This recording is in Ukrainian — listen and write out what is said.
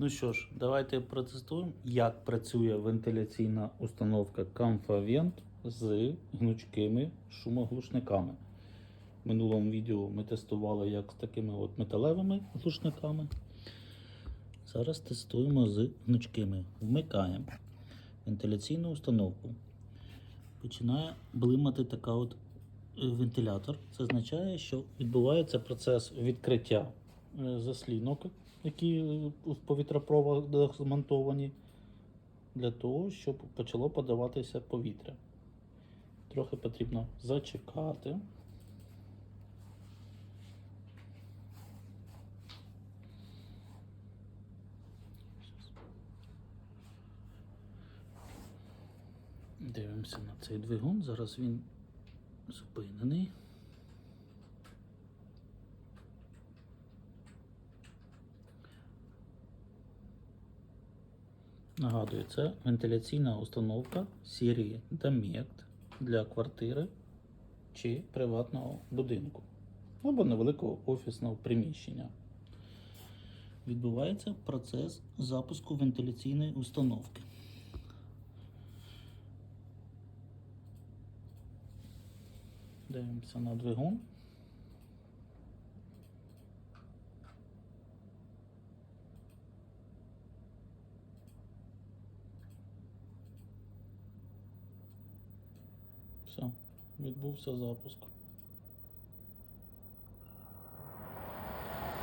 Ну що ж, давайте протестуємо, як працює вентиляційна установка Comfavent з гнучкими шумоглушниками. В минулому відео ми тестували як з такими от металевими глушниками. Зараз тестуємо з гнучкими. Вмикаємо вентиляційну установку. Починає блимати така от е, вентилятор. Це означає, що відбувається процес відкриття заслінок, які е, в повітропроводах змонтовані, для того, щоб почало подаватися повітря. Трохи потрібно зачекати. Дивимося на цей двигун. Зараз він зупинений. Нагадую, це вентиляційна установка серії Damect для квартири чи приватного будинку або невеликого офісного приміщення. Відбувається процес запуску вентиляційної установки. Дивимося на двигун. Відбувся запуск.